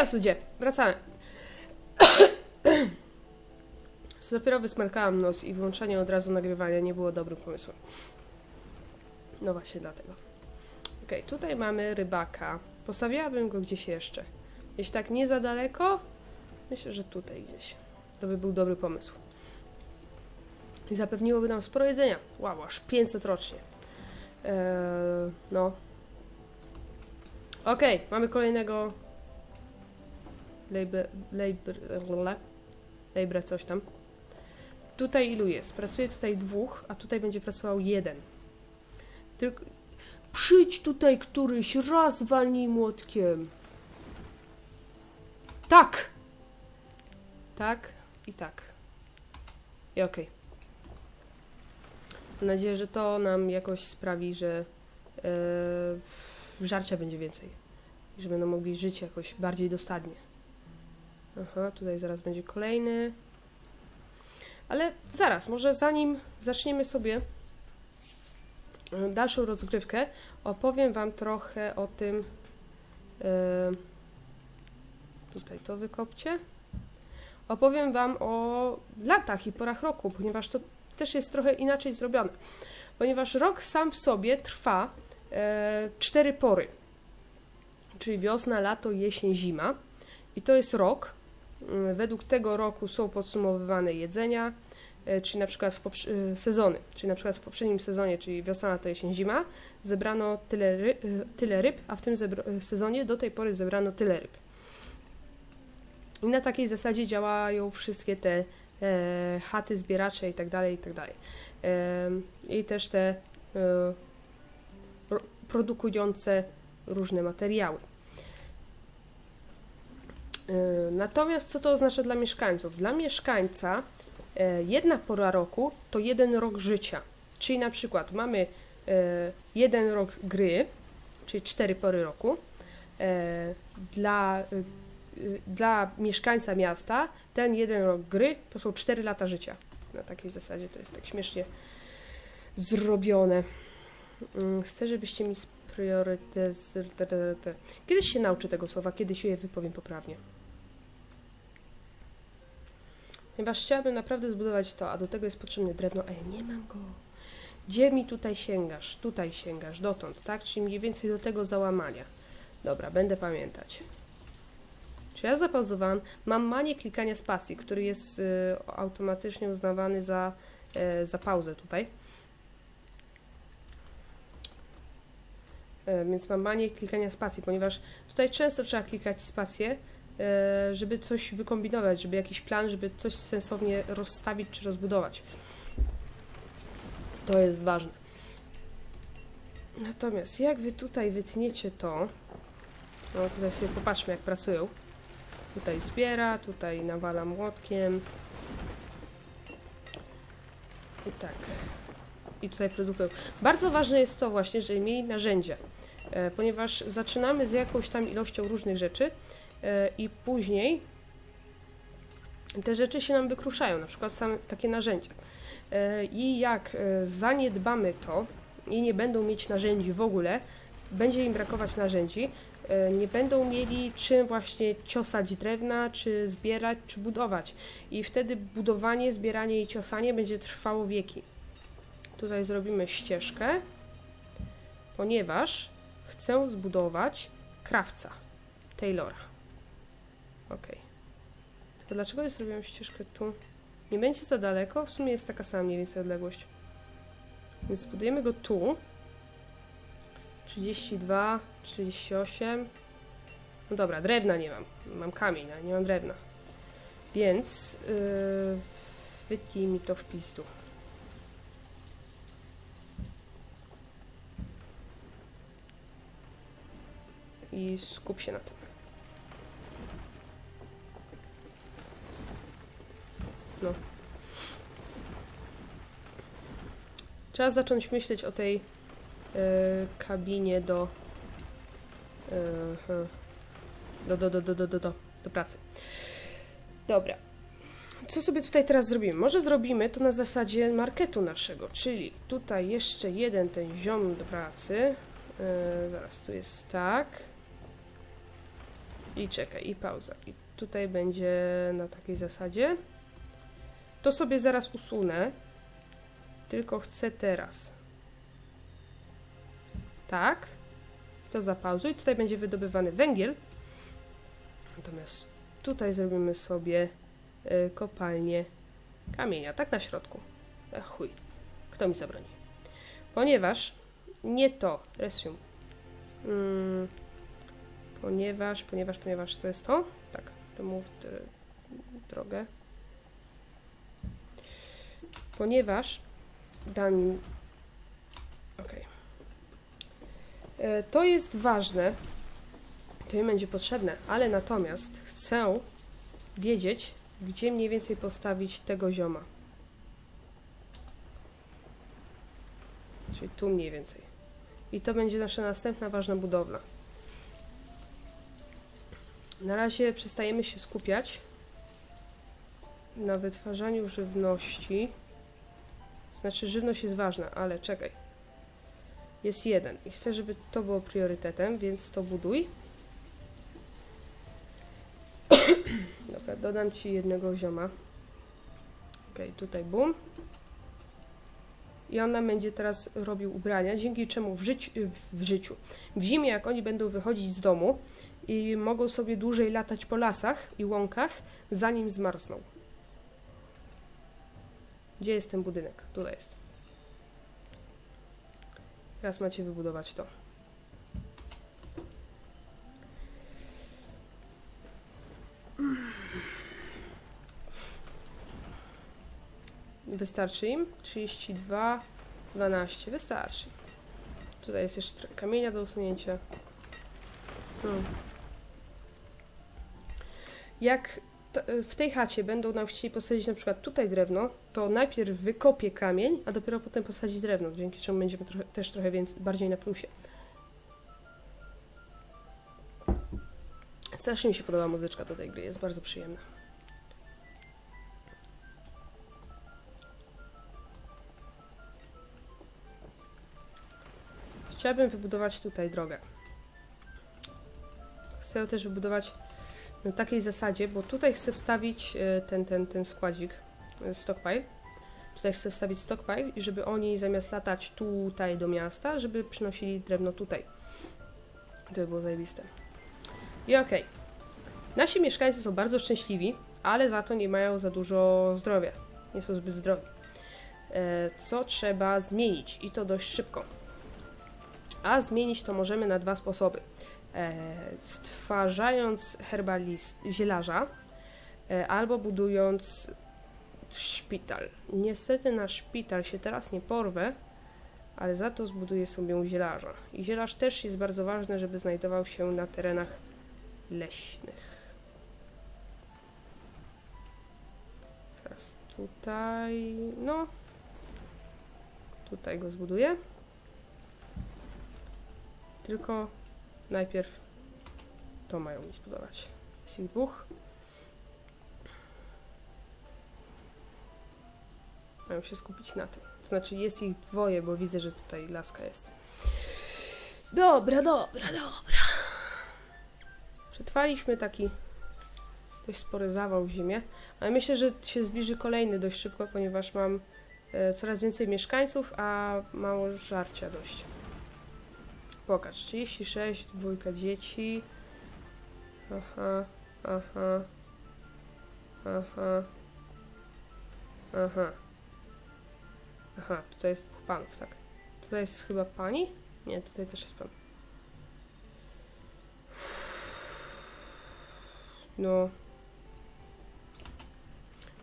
Chaos, ludzie! Wracamy. Dopiero wysmarkałam nos i wyłączanie od razu nagrywania nie było dobrym pomysłem. No właśnie dlatego. Okej, tutaj mamy rybaka. Postawiłabym go gdzieś jeszcze. Jeśli tak nie za daleko, myślę, że tutaj gdzieś. To by był dobry pomysł. I zapewniłoby nam sporo jedzenia. Wow, aż 500 rocznie. Eee, no. Okej, mamy kolejnego labor, coś tam. Tutaj ilu jest? Pracuje tutaj dwóch, a tutaj będzie pracował jeden. Tylko przyjdź tutaj któryś, raz walnij młotkiem. Tak! Tak i tak. I okej. Mam nadzieję, że to nam jakoś sprawi, że e, żarcia będzie więcej. Że będą mogli żyć jakoś bardziej dosadnie. Aha, tutaj zaraz będzie kolejny. Ale zaraz, może zanim zaczniemy sobie e, dalszą rozgrywkę, opowiem Wam trochę o tym. e, tutaj to wykopcie. Opowiem Wam o latach i porach roku, ponieważ to też jest trochę inaczej zrobione. Ponieważ rok sam w sobie trwa e, cztery pory, czyli wiosna, lato, jesień, zima. I to jest rok. Mm, Według tego roku są podsumowywane jedzenia, e, czyli na przykład w e, sezony, czyli na przykład w poprzednim sezonie, czyli wiosna, lato, jesień, zima, zebrano tyle, ry- e, tyle ryb, a w tym e, sezonie do tej pory zebrano tyle ryb. I na takiej zasadzie działają wszystkie te e, chaty zbieracze i tak dalej, i też te e, ro- produkujące różne materiały. E, Natomiast co to oznacza dla mieszkańców? Dla mieszkańca e, jedna pora roku to jeden rok życia. Czyli na przykład mamy e, jeden rok gry, czyli cztery pory roku. E, Dla, e, dla mieszkańca miasta ten jeden rok gry to są 4 lata życia. Na takiej zasadzie to jest tak śmiesznie zrobione. Mm, Chcę, żebyście mi spriorytetyzowali. Kiedyś się nauczę tego słowa, kiedyś je wypowiem poprawnie. Ponieważ chciałabym naprawdę zbudować to, a do tego jest potrzebne drewno. Ej, nie mam go. Gdzie mi tutaj sięgasz? Tutaj sięgasz, dotąd, tak? Czyli mniej więcej do tego załamania. Dobra, będę pamiętać. Czy ja zapauzowałam? Mam manię klikania spacji, który jest y, automatycznie uznawany za, y, za pauzę tutaj. Y, więc mam manię klikania spacji, ponieważ tutaj często trzeba klikać spację, żeby coś wykombinować, żeby jakiś plan, żeby coś sensownie rozstawić czy rozbudować. To jest ważne. Natomiast jak wy tutaj wytniecie to, no tutaj sobie popatrzmy jak pracują. Tutaj zbiera, tutaj nawala młotkiem. I tak. I tutaj produkują. Bardzo ważne jest to właśnie, żeby mieli narzędzia, e, ponieważ zaczynamy z jakąś tam ilością różnych rzeczy e, i później te rzeczy się nam wykruszają, na przykład same takie narzędzia. E, I jak e, zaniedbamy to i nie będą mieć narzędzi w ogóle, będzie im brakować narzędzi, e, nie będą mieli czym właśnie ciosać drewna, czy zbierać, czy budować. I wtedy budowanie, zbieranie i ciosanie będzie trwało wieki. Tutaj zrobimy ścieżkę, ponieważ chcę zbudować krawca, Taylora. Ok. To dlaczego ja zrobiłem ścieżkę tu? Nie będzie za daleko, w sumie jest taka sama mniej więcej odległość. Więc zbudujemy go tu. 32, 38. No dobra, drewna nie mam. Mam kamień, ale nie mam drewna. Więc yy, wytnij mi to w pizdu. I skup się na tym. No. Trzeba zacząć myśleć o tej e, kabinie do, he, do, do, do, do, do, do, do, do pracy. Dobra. Co sobie tutaj teraz zrobimy? Może zrobimy to na zasadzie marketu naszego, czyli tutaj jeszcze jeden ten ziom do pracy. E, zaraz, tu jest tak. I czekaj, i pauza. I tutaj będzie na takiej zasadzie. To sobie zaraz usunę. Tylko chcę teraz. Tak. To zapauzuj. Tutaj będzie wydobywany węgiel. Natomiast tutaj zrobimy sobie y, kopalnię kamienia. Tak na środku. Chuj. Kto mi zabroni? Ponieważ nie to. Resume. Mm, ponieważ, ponieważ, ponieważ to jest to. Tak. Remove the, drogę. Ponieważ da mi... Ok. E, To jest ważne. To mi będzie potrzebne, ale natomiast chcę wiedzieć, gdzie mniej więcej postawić tego zioma. Czyli tu mniej więcej. I to będzie nasza następna ważna budowla. Na razie przestajemy się skupiać na wytwarzaniu żywności. Znaczy, żywność jest ważna, ale czekaj. Jest jeden i chcę, żeby to było priorytetem, więc to buduj. Dobra, dodam ci jednego zioma. Ok, tutaj bum. I on nam będzie teraz robił ubrania, dzięki czemu w, życiu, w życiu, w zimie, jak oni będą wychodzić z domu i mogą sobie dłużej latać po lasach i łąkach, zanim zmarzną. Gdzie jest ten budynek? Tutaj jest. Teraz macie wybudować to. Wystarczy im? 32, 12. Wystarczy. Tutaj jest jeszcze kamienia do usunięcia. Hmm. Jak w tej chacie będą nam chcieli posadzić na przykład tutaj drewno, to najpierw wykopię kamień, a dopiero potem posadzić drewno, dzięki czemu będziemy trochę, też trochę więcej, bardziej na plusie. Strasznie mi się podoba muzyczka do tej gry, jest bardzo przyjemna. Chciałabym wybudować tutaj drogę. Chcę też wybudować na takiej zasadzie, bo tutaj chcę wstawić e, ten, ten, ten składzik, e, stockpile. Tutaj chcę wstawić stockpile i żeby oni zamiast latać tutaj do miasta, żeby przynosili drewno tutaj. To by było zajebiste. I okej. Nasi mieszkańcy są bardzo szczęśliwi, ale za to nie mają za dużo zdrowia. Nie są zbyt zdrowi. E, co trzeba zmienić i to dość szybko. A zmienić to możemy na dwa sposoby. E, stwarzając herbalist, zielarza e, albo budując szpital. Niestety na szpital się teraz nie porwę, ale za to zbuduję sobie zielarza. I zielarz też jest bardzo ważny, żeby znajdował się na terenach leśnych. Teraz tutaj, no, tutaj go zbuduję. Tylko najpierw to mają mi spodobać. Jest ich dwóch. Mają się skupić na tym. To znaczy jest ich dwoje, bo widzę, że tutaj laska jest. Dobra, dobra, dobra. Przetrwaliśmy taki dość spory zawał w zimie, ale myślę, że się zbliży kolejny dość szybko, ponieważ mam e, coraz więcej mieszkańców, a mało żarcia dość. Pokaż, 36, dwójka dzieci. Aha, aha. Aha. Aha. Aha, tutaj jest dwóch panów, tak. Tutaj jest chyba pani? Nie, tutaj też jest pan. No.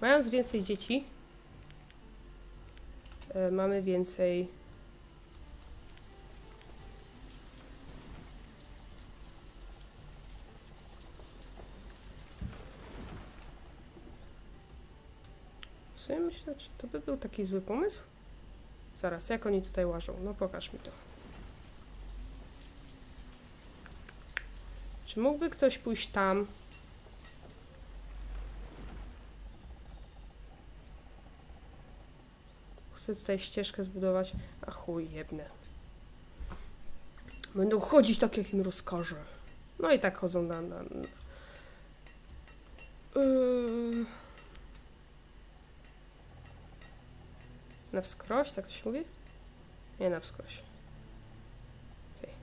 Mając więcej dzieci, e, mamy więcej myślę, czy to by był taki zły pomysł? Zaraz, jak oni tutaj łażą? No pokaż mi to. Czy mógłby ktoś pójść tam? Chcę tutaj ścieżkę zbudować. A chuj. Będą chodzić tak, jak im rozkażę. No i tak chodzą na, na, Yy... Na wskroś, tak to się mówi? Nie na wskroś. Okej.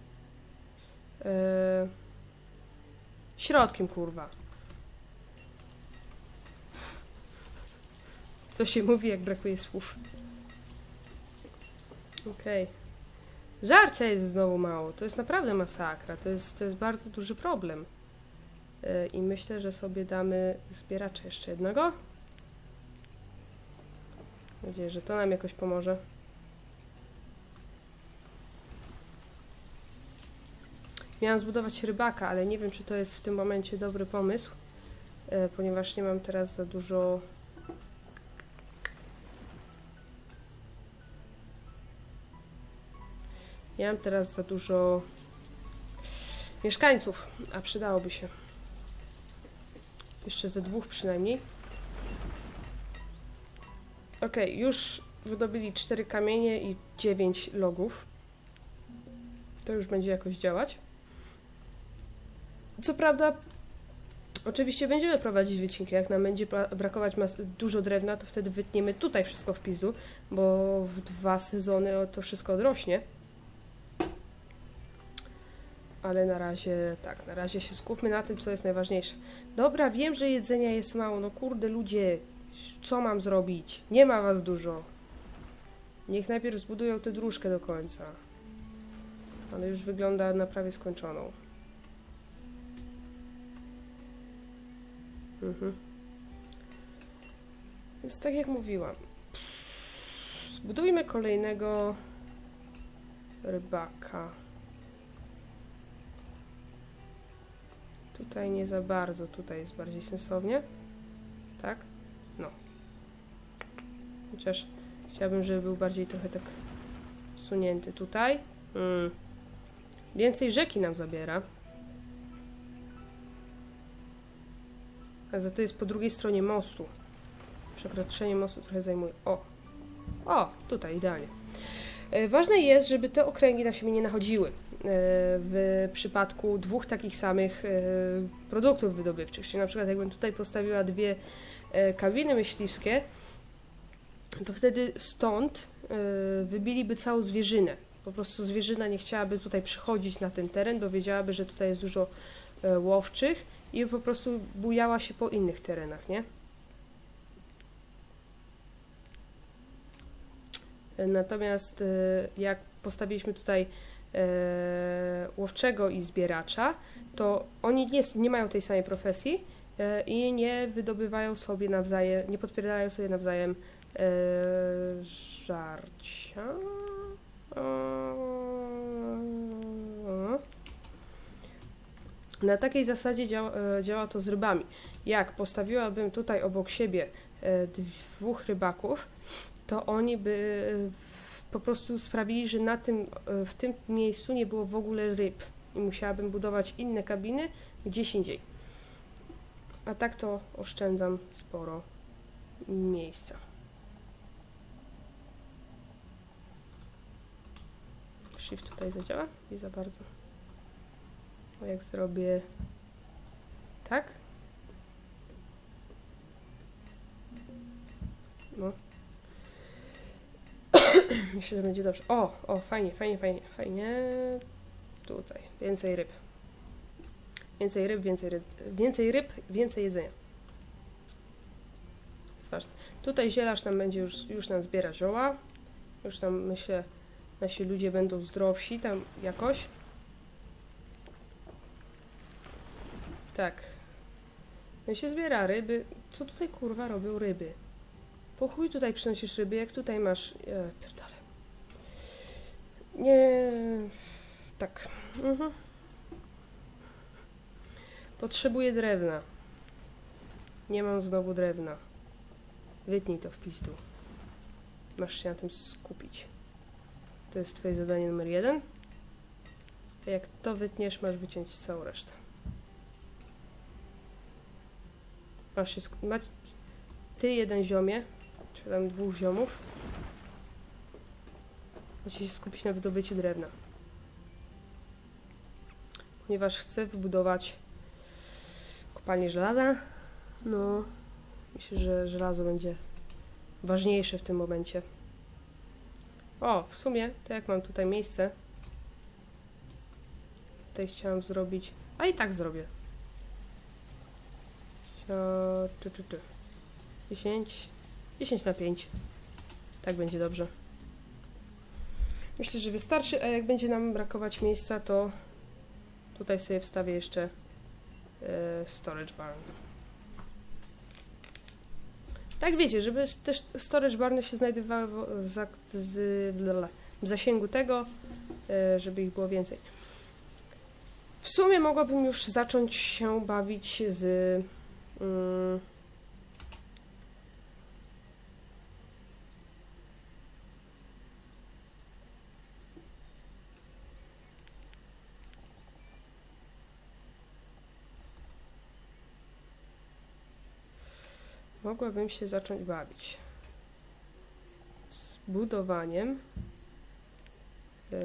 Yy... Środkiem, kurwa. Co się mówi, jak brakuje słów. Okej. Żarcia jest znowu mało. To jest naprawdę masakra. To jest, to jest bardzo duży problem. Yy, I myślę, że sobie damy zbieracza jeszcze jednego. Mam nadzieję, że to nam jakoś pomoże. Miałam zbudować rybaka, ale nie wiem, czy to jest w tym momencie dobry pomysł, e, ponieważ nie mam teraz za dużo. Nie mam teraz za dużo mieszkańców, a przydałoby się. Jeszcze ze dwóch przynajmniej. Okej, już wydobyli cztery kamienie i dziewięć logów. To już będzie jakoś działać. Co prawda, oczywiście będziemy prowadzić wycinki. Jak nam będzie bra- brakować dużo drewna, to wtedy wytniemy tutaj wszystko w pizdu, bo w dwa sezony to wszystko odrośnie. Ale na razie, tak, na razie się skupmy na tym, co jest najważniejsze. Dobra, wiem, że jedzenia jest mało. No kurde, ludzie, co mam zrobić? Nie ma was dużo. Niech najpierw zbudują tę dróżkę do końca. Ale już wygląda na prawie skończoną. Mhm. Więc tak jak mówiłam, zbudujmy kolejnego rybaka. Tutaj nie za bardzo, tutaj jest bardziej sensownie. Tak? Chociaż chciałabym, żeby był bardziej trochę tak sunięty tutaj. Mm. Więcej rzeki nam zabiera. A za to jest po drugiej stronie mostu. Przekroczenie mostu trochę zajmuje. O! O! Tutaj, idealnie. E, Ważne jest, żeby te okręgi na siebie nie nachodziły. e, W przypadku dwóch takich samych e, produktów wydobywczych. Czyli na przykład jakbym tutaj postawiła dwie kabiny myśliwskie, to wtedy stąd e, wybiliby całą zwierzynę. Po prostu zwierzyna nie chciałaby tutaj przychodzić na ten teren, bo wiedziałaby, że tutaj jest dużo e, łowczych i po prostu bujała się po innych terenach, nie? E, Natomiast e, jak postawiliśmy tutaj łowczego i zbieracza, to oni nie, nie mają tej samej profesji i nie wydobywają sobie nawzajem, nie podpierają sobie nawzajem e, żarcia. Na takiej zasadzie działa, e, działa to z rybami. Jak postawiłabym tutaj obok siebie e, dwóch rybaków, to oni by e, po prostu sprawili, że na tym, w tym miejscu nie było w ogóle ryb i musiałabym budować inne kabiny gdzieś indziej. A tak to oszczędzam sporo miejsca. Shift tutaj zadziała? Nie za bardzo. A jak zrobię tak? No. Myślę, że będzie dobrze. O, o, fajnie, fajnie, fajnie, fajnie. Tutaj, więcej ryb. Więcej ryb, więcej ryb, więcej ryb, więcej jedzenia. Jest ważne. Tutaj zielarz nam będzie już, już nam zbiera zioła. Już tam myślę, nasi ludzie będą zdrowsi tam jakoś. Tak. No się zbiera ryby. Co tutaj kurwa robią ryby? Po chuj tutaj przynosisz ryby, jak tutaj masz... E, pierdolę. Nie... Tak. Mhm. Potrzebuję drewna. Nie mam znowu drewna. Wytnij to w pizdu. Masz się na tym skupić. To jest twoje zadanie numer jeden. A jak to wytniesz, masz wyciąć całą resztę. Masz się. Mać... Ty jeden ziomie, czy tam dwóch ziomów. Macie się skupić na wydobyciu drewna. Ponieważ chcę wybudować kopalnię żelaza No, myślę, że żelazo będzie ważniejsze w tym momencie. O, w sumie, to jak mam tutaj miejsce, tutaj chciałam zrobić, a i tak zrobię. Czy, czy, czy. 10, 10 na 5. Tak będzie dobrze. Myślę, że wystarczy, a jak będzie nam brakować miejsca, to tutaj sobie wstawię jeszcze e, storage barn. Tak wiecie, żeby też storage barny się znajdowały w, w, w zasięgu tego, e, żeby ich było więcej. W sumie mogłabym już zacząć się bawić z mm, mogłabym się zacząć bawić z budowaniem e,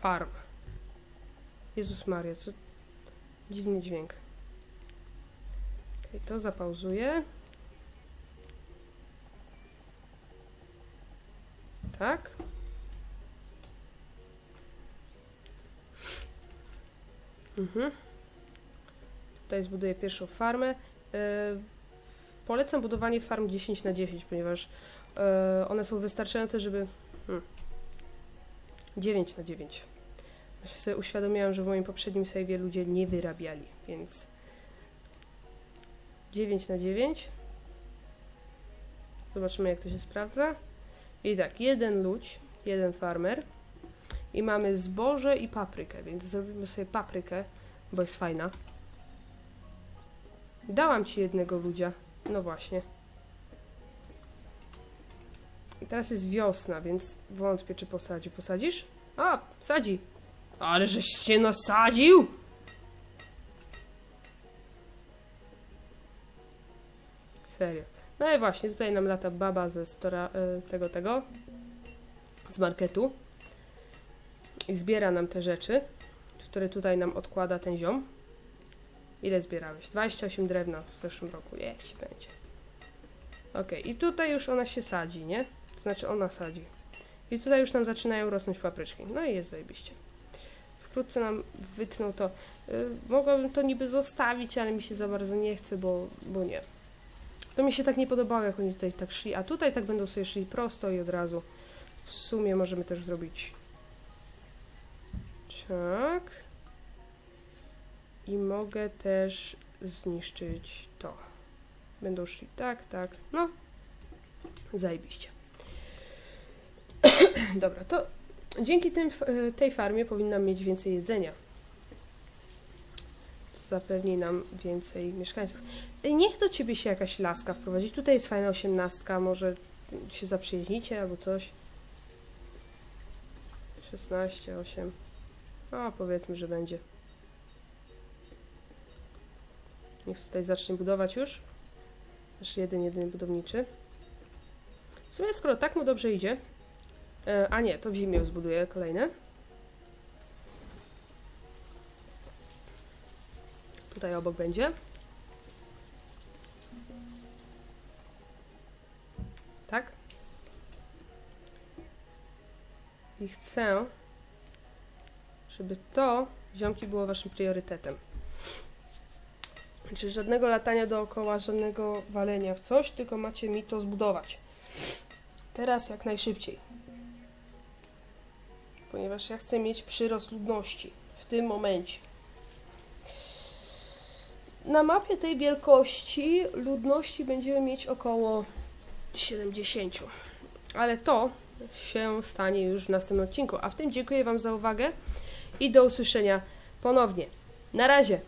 farm. Jezus Maria, co dziwny dźwięk. Okay, to zapauzuję. Tak. Mhm. Tutaj zbuduję pierwszą farmę. E, polecam budowanie farm 10 na 10, ponieważ e, one są wystarczające, żeby... Hmm, 9 na 9. Właśnie sobie uświadomiłam, że w moim poprzednim save'ie ludzie nie wyrabiali, więc 9 na 9. Zobaczymy, jak to się sprawdza. I tak, jeden ludź, jeden farmer. I mamy zboże i paprykę, więc zrobimy sobie paprykę, bo jest fajna. Dałam ci jednego ludzia. No właśnie. I teraz jest wiosna, więc wątpię, czy posadzi. Posadzisz? A, sadzi. Ale żeś się nasadził! Serio. No i właśnie, tutaj nam lata baba ze stora, e, tego, tego, z marketu i zbiera nam te rzeczy, które tutaj nam odkłada ten ziom. Ile zbierałeś? 28 drewna w zeszłym roku. Się będzie. Ok, i tutaj już ona się sadzi, nie? To znaczy ona sadzi. I tutaj już nam zaczynają rosnąć papryczki. No i jest zajebiście. Wkrótce nam wytną to. Yy, mogłabym to niby zostawić, ale mi się za bardzo nie chce, bo, bo nie. To mi się tak nie podobało, jak oni tutaj tak szli. A tutaj tak będą sobie szli prosto i od razu. W sumie możemy też zrobić tak. I mogę też zniszczyć to. Będą szli tak, tak. No. Zajebiście. Dobra, to dzięki tym, y, tej farmie powinnam mieć więcej jedzenia. To zapewni nam więcej mieszkańców. Ej, Niech do ciebie się jakaś laska wprowadzi. Tutaj jest fajna osiemnastka, może się zaprzyjaźnicie albo coś. 16, 8. A powiedzmy, że będzie. Niech tutaj zacznie budować już. Nasz jeden, jedyny budowniczy. W sumie, skoro tak mu dobrze idzie. E, a nie, to w zimie zbuduję kolejne. Tutaj obok będzie. Tak? I chcę, żeby to, ziomki, było waszym priorytetem. Czyli żadnego latania dookoła, żadnego walenia w coś, tylko macie mi to zbudować. Teraz jak najszybciej. Ponieważ ja chcę mieć przyrost ludności w tym momencie. Na mapie tej wielkości ludności będziemy mieć około 70. Ale to się stanie już w następnym odcinku. A w tym dziękuję Wam za uwagę i do usłyszenia ponownie. Na razie!